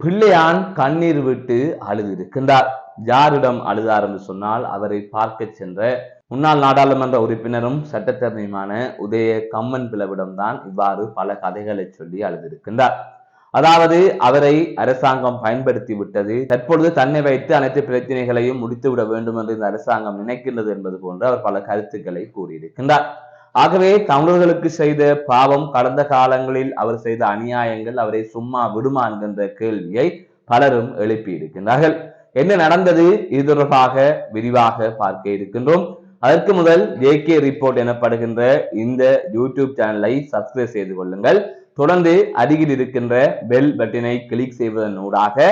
பிள்ளையான் கண்ணீர் விட்டு அழுதிருக்கின்றார். யாரிடம் அழுதார் என்று சொன்னால் அவரை பார்க்க சென்ற முன்னாள் நாடாளுமன்ற உறுப்பினரும் சட்டத்தரணியுமான உதய கம்மன் பிளவிடம்தான் இவ்வாறு பல கதைகளை சொல்லி அழுதிருக்கின்றார். அதாவது அவரை அரசாங்கம் பயன்படுத்தி விட்டது தற்பொழுது தன்னை வைத்து அனைத்து பிரச்சனைகளையும் முடித்து விட வேண்டும் என்று இந்த அரசாங்கம் நினைக்கின்றது என்பது போன்று அவர் பல கருத்துக்களை கூறியிருக்கின்றார். ஆகவே தமிழர்களுக்கு செய்த பாவம் கடந்த காலங்களில் அவர் செய்த அநியாயங்கள் அவரை சும்மா விடுமா என்கின்ற கேள்வியை பலரும் எழுப்பி இருக்கின்றார்கள். என்ன நடந்தது? இது தொடர்பாக விரிவாக பார்க்க இருக்கின்றோம். அதற்கு முதல் ஜேகே ரிப்போர்ட் எனப்படுகின்ற இந்த யூடியூப் சேனலை சப்ஸ்கிரைப் செய்து கொள்ளுங்கள். தொடர்ந்து அருகில் இருக்கின்ற பெல் பட்டினை கிளிக் செய்வதன் ஊடாக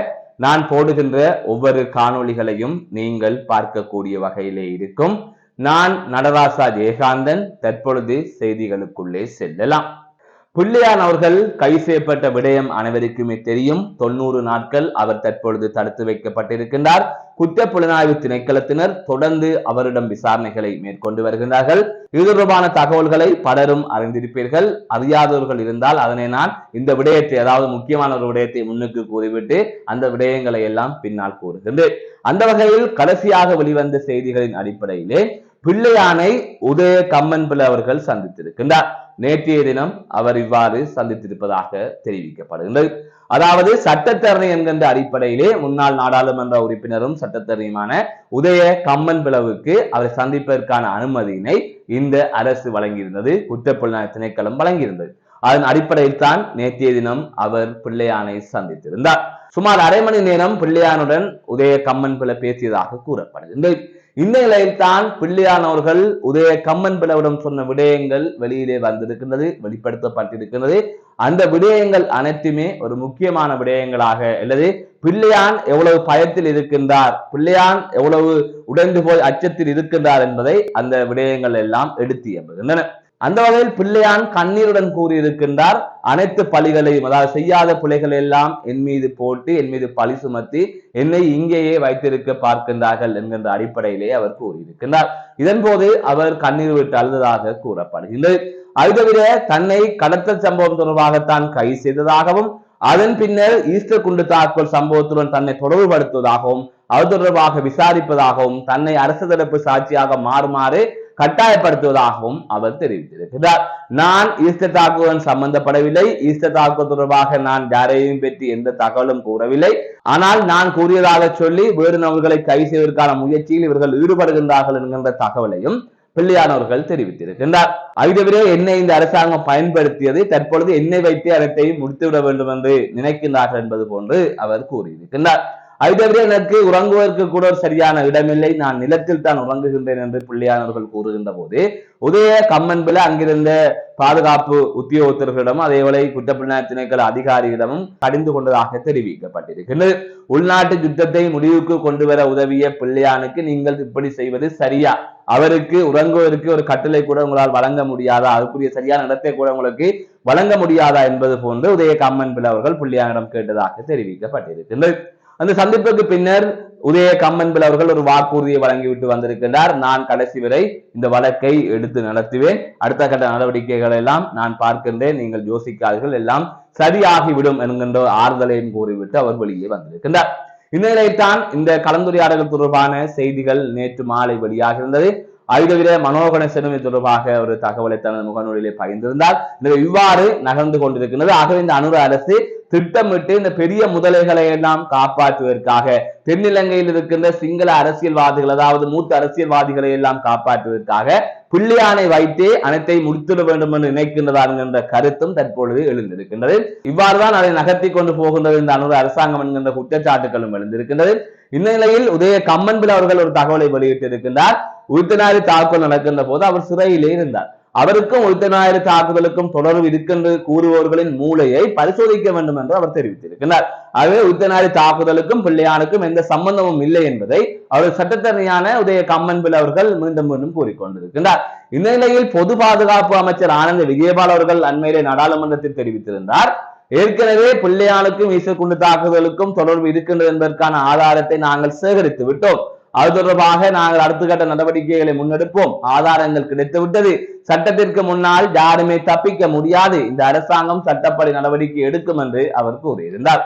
நான் போடுகின்ற ஒவ்வொரு காணொளிகளையும் நீங்கள் பார்க்கக்கூடிய வகையிலே இருக்கும். நான் நடராசா ஜெயகாந்தன் தற்பொழுது செய்திகளுக்குள்ளே செல்லலாம். பிள்ளையான் அவர்கள் கை செய்யப்பட்ட விடயம் அனைவருக்குமே தெரியும். தொண்ணூறு நாட்கள் அவர் தற்பொழுது தடுத்து வைக்கப்பட்டிருக்கின்றார். குற்ற புலனாய்வு திணைக்களத்தினர் தொடர்ந்து அவரிடம் விசாரணைகளை மேற்கொண்டு வருகின்றார்கள். இது தொடர்பான தகவல்களை பலரும் அறிந்திருப்பீர்கள். அறியாதவர்கள் இருந்தால் அதனை நான் இந்த விடயத்தை அதாவது முக்கியமான ஒரு விடயத்தை முன்னுக்கு கூறிவிட்டு அந்த விடயங்களை எல்லாம் பின்னால் கூறுகின்றேன். அந்த வகையில் கடைசியாக வெளிவந்த செய்திகளின் அடிப்படையிலே பிள்ளையானை உதய கம்மன் பிள்ளை அவர்கள் சந்தித்திருக்கின்றார். நேற்றைய தினம் அவர் இவ்வாறு சந்தித்திருப்பதாக தெரிவிக்கப்படுகின்றது. அதாவது சட்டத்தரணி என்கின்ற அடிப்படையிலே முன்னாள் நாடாளுமன்ற உறுப்பினரும் சட்டத்தரணியுமான உதய கம்மன் பிளவுக்கு அவரை சந்திப்பதற்கான அனுமதியினை இந்த அரசு வழங்கியிருந்தது. குற்றப்புலனாய்வு திணைக்களம் வழங்கியிருந்தது. அதன் அடிப்படையில் தான் நேற்றைய தினம் அவர் பிள்ளையானை சந்தித்திருந்தார். சுமார் அரை மணி நேரம் பிள்ளையானுடன் உதய கம்மன் பிள்ளை பேசியதாக கூறப்படுகின்றது. இந்நிலையில் தான் பிள்ளையானவர்கள் உதய கம்மன் பிளவிடம் சொன்ன விடயங்கள் வெளியிலே வந்திருக்கின்றது வெளிப்படுத்தப்பட்டிருக்கின்றது. அந்த விடயங்கள் அனைத்துமே ஒரு முக்கியமான விடயங்களாக அல்லது பிள்ளையான் எவ்வளவு பயத்தில் இருக்கின்றார் பிள்ளையான் எவ்வளவு உடைந்து போய் அச்சத்தில் இருக்கின்றார் என்பதை அந்த விடயங்கள் எல்லாம் எடுத்து எம்புகின்றன அந்த வகையில் பிள்ளையான் கண்ணீருடன் கூறியிருக்கின்றார் அனைத்து பழிகளையும் அதாவது செய்யாத பிள்ளைகள் எல்லாம் என் மீது போட்டு என் மீது பழி சுமத்தி என்னை இங்கேயே வைத்திருக்க பார்க்கின்றார்கள் என்கின்ற அடிப்படையிலே அவர் கூறியிருக்கின்றார். இதன் போது அவர் கண்ணீர் விட்டு அழுததாக கூறப்படுகின்றது அது தவிர தன்னை கடத்தல் சம்பவம் தொடர்பாகத்தான் கைது செய்ததாகவும் அதன் பின்னர் ஈஸ்டர் குண்டு தாக்குதல் சம்பவத்துடன் தன்னை தொடர்புபடுத்துவதாகவும் அது தொடர்பாக விசாரிப்பதாகவும் தன்னை அரசு தரப்பு சாட்சியாக மாறுமாறு கட்டாயப்படுத்துவதாகவும் அவர் தெரிவித்திருக்கிறார். நான் ஈஸ்டர் தாக்குதல் சம்பந்தப்படவில்லை. ஈஸ்டர் தாக்குதல் தொடர்பாக நான் யாரையும் பற்றி எந்த தகவலும் கூறவில்லை. ஆனால் நான் கூறியதாக சொல்லி வேறு நபர்களை கைது செய்வதற்கான முயற்சியில் இவர்கள் ஈடுபடுகின்றார்கள் என்கின்ற தகவலையும் பிள்ளையானவர்கள் தெரிவித்திருக்கின்றார். அதுதவிர என்னை இந்த அரசாங்கம் பயன்படுத்தியது தற்பொழுது என்னை வைத்து அனைத்தையும் முடித்துவிட வேண்டும் என்று நினைக்கின்றார்கள் என்பது போன்று அவர் கூறியிருக்கின்றார். அது தவிர எனக்கு உறங்குவதற்கு கூட ஒரு சரியான இடமில்லை. நான் நிலத்தில் தான் உறங்குகின்றேன் என்று பிள்ளையானவர்கள் கூறுகின்ற போது உதய கம்மன்பில் அங்கிருந்த பாதுகாப்பு உத்தியோகத்தர்களிடம் அதேவேளை குற்றப்புலனாய்வு திணைக்கள அதிகாரிகளிடமும் கடிந்து கொண்டதாக தெரிவிக்கப்பட்டிருக்கிறது உள்நாட்டு யுத்தத்தை முடிவுக்கு கொண்டு வர உதவிய பிள்ளையானுக்கு நீங்கள் இப்படி செய்வது சரியா? அவருக்கு உறங்குவதற்கு ஒரு கட்டளை கூட உங்களால் வழங்க முடியாதா? அதுக்குரிய சரியான இடத்தை கூட உங்களுக்கு வழங்க முடியாதா என்பது போன்று உதய கம்மன்பில் அவர்கள் பிள்ளையானிடம் கேட்டதாக தெரிவிக்கப்பட்டிருக்கிறது அந்த சந்திப்புக்கு பின்னர் உதய கம்மன்பில் அவர்கள் ஒரு வாக்குறுதியை வழங்கிவிட்டு வந்திருக்கின்றார். நான் கடைசி வரை இந்த வழக்கை எடுத்து நடத்துவேன். அடுத்த கட்ட நடவடிக்கைகள் எல்லாம் நான் பார்க்கின்றேன். நீங்கள் யோசிக்காதீர்கள். எல்லாம் சரியாகிவிடும் என்கின்ற ஆறுதலையும் கூறிவிட்டு அவர் வெளியே வந்திருக்கின்றார். இந்நிலையில்தான் இந்த கலந்துரையாடல்கள் தொடர்பான செய்திகள் நேற்று மாலை வெளியாக இருந்தது அது தவிர மனோகணேசனும் இது தொடர்பாக ஒரு தகவலை தனது முகநூலிலே பகிர்ந்திருந்தார். எனவே இவ்வாறு நகர்ந்து கொண்டிருக்கின்றது. ஆகவே இந்த அனுர அரசு திட்டமிட்டு இந்த பெரிய முதலைகளை எல்லாம் காப்பாற்றுவதற்காக தென்னிலங்கையில் இருக்கின்ற சிங்கள அரசியல்வாதிகள் அதாவது மூத்த அரசியல்வாதிகளை எல்லாம் காப்பாற்றுவதற்காக பிள்ளையானை வைத்தே அனைத்தை முடித்திட வேண்டும் என்று நினைக்கின்றதா என்கின்ற கருத்தும் தற்பொழுது எழுந்திருக்கின்றது. இவ்வாறுதான் அதை நகர்த்தி கொண்டு போகின்றது இந்த அனுர அரசாங்கம் என்கின்ற குற்றச்சாட்டுகளும் எழுந்திருக்கின்றது. இந்நிலையில் உதய கம்மன்பில் அவர்கள் ஒரு தகவலை வெளியிட்டிருக்கின்றார். உயிர்த்தனாரி தாக்குதல் நடக்கின்ற போது அவர் சிறையிலே இருந்தார். அவருக்கும் உயிர்த்தனாயிர தாக்குதலுக்கும் தொடர்பு இருக்கின்ற கூறுபவர்களின் மூளையை பரிசோதிக்க வேண்டும் என்று அவர் தெரிவித்திருக்கிறார். ஆகவே உத்தநாயர் தாக்குதலுக்கும் பிள்ளையானுக்கும் எந்த சம்பந்தமும் இல்லை என்பதை அவர் சட்டத்தரணியான உதய கம்மன்பில் அவர்கள் மீண்டும் மீண்டும் கூறிக்கொண்டிருக்கின்றார் இந்த நிலையில் பொது பாதுகாப்பு அமைச்சர் ஆனந்த விஜயபால் அவர்கள் அண்மையிலே நாடாளுமன்றத்தில் தெரிவித்திருந்தார். ஏற்கனவே பிள்ளையானுக்கும் ஈசக்குண்டு தாக்குதலுக்கும் தொடர்பு இருக்கின்றது என்பதற்கான ஆதாரத்தை நாங்கள் சேகரித்து விட்டோம். அது தொடர்பாக நாங்கள் அடுத்த கட்ட நடவடிக்கைகளை முன்னெடுப்போம். ஆதாரங்கள் கிடைத்து விட்டது சட்டத்திற்கு முன்னால் யாருமே தப்பிக்க முடியாது. இந்த அரசாங்கம் சட்டப்படி நடவடிக்கை எடுக்கும் என்று அவர் கூறியிருந்தார்.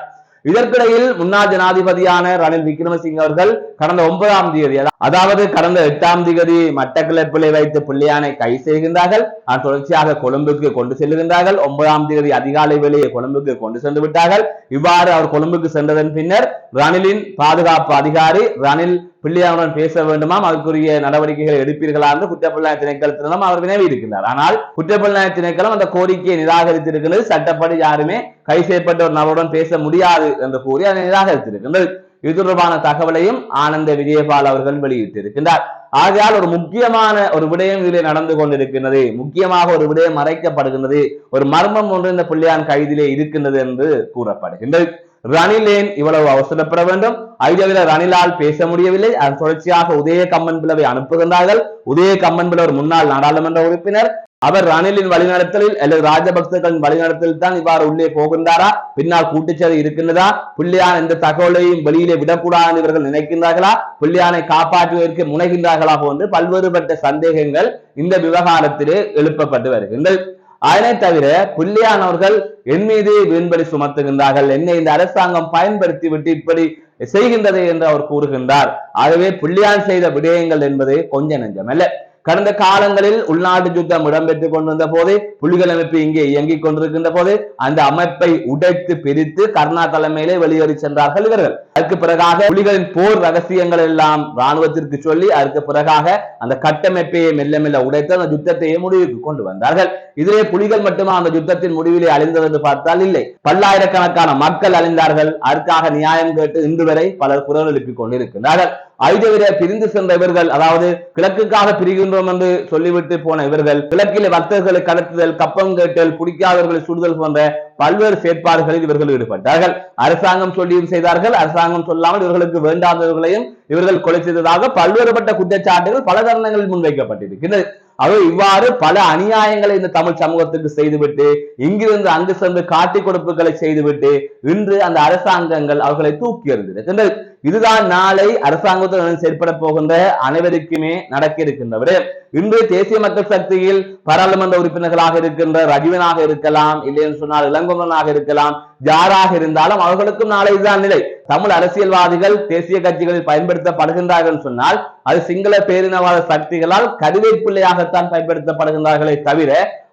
இதற்கிடையில் முன்னாள் ஜனாதிபதியான ரணில் விக்ரமசிங்க அவர்கள் கடந்த ஒன்பதாம் தேதி அதாவது கடந்த எட்டாம் தேதி மட்டக்களப்பிலே வைத்து பிள்ளையானை கை செய்கின்றார்கள். அதன் தொடர்ச்சியாக கொழும்புக்கு கொண்டு செல்கின்றார்கள் ஒன்பதாம் தேதி அதிகாலை வேளையை கொழும்புக்கு கொண்டு சென்று விட்டார்கள். இவ்வாறு அவர் கொழும்புக்கு சென்றதன் பின்னர் ரணிலின் பாதுகாப்பு அதிகாரி ரணில் பிள்ளையானுடன் பேச வேண்டுமாம். அதுக்குரிய நடவடிக்கைகளை எடுப்பீர்களா என்று குற்றப்பள்ளாய திணைக்களத்திடம் அவர் வினவி ஆனால் குற்றப்பள்ளாய திணைக்களம் அந்த கோரிக்கையை நிராகரித்திருக்கிறது. சட்டப்படி யாருமே கை செய்யப்பட்ட ஒரு நபருடன் பேச முடியாது என்று கூறி அதை நிராகரித்திருக்கின்றது. இது தொடர்பான தகவலையும் ஆனந்த விஜயபால் அவர்கள் வெளியிட்டிருக்கின்றார். ஆகையால் ஒரு முக்கியமான ஒரு விடயம் இதிலே நடந்து கொண்டிருக்கின்றது. முக்கியமாக ஒரு விடயம் மறைக்கப்படுகின்றது. ஒரு மர்மம் ஒன்று இந்த பிள்ளையான் கைதிலே இருக்கின்றது என்று கூறப்படுகின்றது. ரணில் இவ்வளவு அவசரப்பட வேண்டும். ஐடியாவில் ரணிலால் பேச முடியவில்லை. அதன் தொடர்ச்சியாக உதய கம்மன் பிளவை அனுப்புகின்றார்கள். உதய கம்மன் பிளவர் முன்னாள் நாடாளுமன்ற உறுப்பினர். அவர் ரணிலின் வழிநடத்தலில் அல்லது ராஜபக்சர்களின் வழிநடத்தலில் தான் இவ்வாறு உள்ளே போகின்றாரா? பின்னால் கூட்டுச்சேரி இருக்கின்றதா? புள்ளியான் எந்த தகவலையும் வெளியிலே விடக்கூடாது இவர்கள் நினைக்கின்றார்களா? புள்ளியானை காப்பாற்றுவதற்கு முனைகின்றார்களா? போன்று பல்வேறுபட்ட சந்தேகங்கள் இந்த விவகாரத்திலே எழுப்பப்பட்டு வருகின்றது. அதனை தவிர பிள்ளையானவர்கள் என் மீது வீண்படி சுமத்துகின்றார்கள். என்னை இந்த அரசாங்கம் பயன்படுத்தி விட்டு இப்படி செய்கின்றது என்று அவர் கூறுகின்றார். ஆகவே புள்ளியான் செய்த விடயங்கள் என்பது கொஞ்ச நெஞ்சமல்ல கடந்த காலங்களில் உள்நாட்டு யுத்தம் இடம்பெற்றுக் கொண்டிருந்த போது புலிகள் அமைப்பு இங்கே இயங்கிக் கொண்டிருக்கின்ற போது அந்த அமைப்பை உடைத்து பிரித்து கர்ணா தலைமையிலே வெளியேறி சென்றார்கள் இவர்கள். அதற்கு பிறகாக புலிகளின் போர் ரகசியங்கள் எல்லாம் ராணுவத்திற்கு சொல்லி அதற்கு பிறகாக அந்த கட்டமைப்பையே மெல்ல மெல்ல உடைத்து அந்த யுத்தத்தையே முடிவுக்கு கொண்டு வந்தார்கள். இதிலே புலிகள் மட்டுமா அந்த யுத்தத்தின் முடிவிலே அழிந்தது என்று பார்த்தால் இல்லை. பல்லாயிரக்கணக்கான மக்கள் அழிந்தார்கள். அதற்காக நியாயம் கேட்டு இன்று வரை பலர் குரல் எழுப்பிக் கொண்டிருக்கிறார்கள் ஐதவிர பிரிந்து சென்ற இவர்கள் அதாவது கிழக்குக்காக பிரிகின்றோம் என்று சொல்லிவிட்டு போன இவர்கள் கிழக்கில் வர்த்தகர்களை கடத்துதல் கப்பம் கேட்டல் பிடிக்காதவர்களை சுடுதல் போன்ற பல்வேறு செயற்பாடுகளில் இவர்கள் ஈடுபட்டார்கள். அரசாங்கம் சொல்லியும் செய்தார்கள். அரசாங்கம் சொல்லாமல் இவர்களுக்கு வேண்டாதவர்களையும் இவர்கள் கொலை செய்ததாக பல்வேறுபட்ட குற்றச்சாட்டுகள் பல தருணங்களில் முன்வைக்கப்பட்டிருக்கிறது அவை இவ்வாறு பல அநியாயங்களை இந்த தமிழ் சமூகத்துக்கு செய்துவிட்டு இங்கிருந்து அங்கு சென்று காட்டி கொடுப்புகளை செய்துவிட்டு இன்று அந்த அரசாங்கங்கள் அவர்களை தூக்கி எறிந்திருக்கின்றது. இதுதான் நாளை அரசாங்கத்துடன் செயற்பட போகின்ற அனைவருக்குமே நடக்க இருக்கின்றவர் இன்று தேசிய மக்கள் சக்தியில் பாராளுமன்ற உறுப்பினர்களாக இருக்கின்ற ரஜிவனாக இருக்கலாம் இல்லை என்று சொன்னால் இளங்கொமனாக இருக்கலாம் யாராக இருந்தாலும் அவர்களுக்கும் நாளை இதுதான் நிலை. தமிழ் அரசியல்வாதிகள் தேசிய கட்சிகளில் பயன்படுத்தப்படுகின்றார்கள் சொன்னால் அது சிங்கள பேரினவாத சக்திகளால் கருவேப்பிள்ளையாகத்தான் பயன்படுத்தப்படுகின்றார்களே தவிர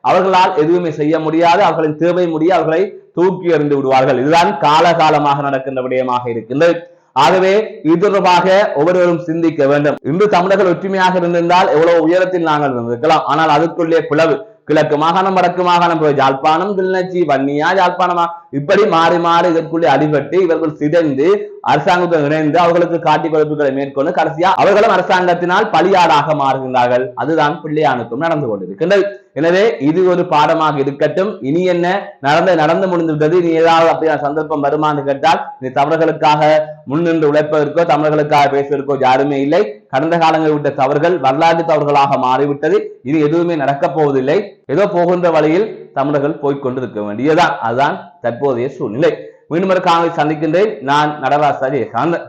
அவர்களால் எதுவுமே செய்ய முடியாது அவர்களின் தேவை முடிய அவர்களை தூக்கி எறிந்து விடுவார்கள். இதுதான் காலகாலமாக நடக்கின்ற விடயமாக இருக்கின்றது. ஆகவே இது தொடர்பாக ஒவ்வொருவரும் சிந்திக்க வேண்டும். இன்று தமிழர்கள் ஒற்றுமையாக இருந்திருந்தால் எவ்வளவு உயரத்தில் நாங்கள் இருந்திருக்கலாம். ஆனால் அதுக்குள்ளே பிளவு. கிழக்கு மாகாணம் வடக்கு மாகாணம் ஜாழ்ப்பாணம் கிளிநொச்சி வன்னியா ஜாழ்ப்பாணமா? இப்படி மாறி மாறி இதற்குள்ளே அடிபட்டு இவர்கள் சிதைந்து அரசாங்கத்துடன் இணைந்து அவர்களுக்கு காட்டி கொடுப்புகளை மேற்கொண்டு கடைசியா அவர்களும் அரசாங்கத்தினால் பலியாடாக மாறுகின்றார்கள். அதுதான் பிள்ளையானுக்கும் நடந்து கொண்டிருக்கின்றது. எனவே இது ஒரு பாடமாக இருக்கட்டும். இனி என்ன? நடந்து நடந்து முடிந்துவிட்டது. இனி ஏதாவது அப்படியான சந்தர்ப்பம் வருமானு கேட்டால் இந்த தவறுகளுக்காக முன்னின்று உழைப்பதற்கோ தமிழர்களுக்காக பேசுவதற்கோ யாருமே இல்லை. கடந்த காலங்களில் விட்ட தவறுகள் வரலாற்று தவறுகளாக மாறிவிட்டது. இது எதுவுமே நடக்கப் போவதில்லை. ஏதோ போகின்ற வழியில் தமிழர்கள் போய்கொண்டிருக்க வேண்டியதுதான். அதுதான் தற்போதைய சூழ்நிலை. மீண்டும் ஒரு காணொலி சந்திக்கின்றேன். நான் நடராஜ் சாந்த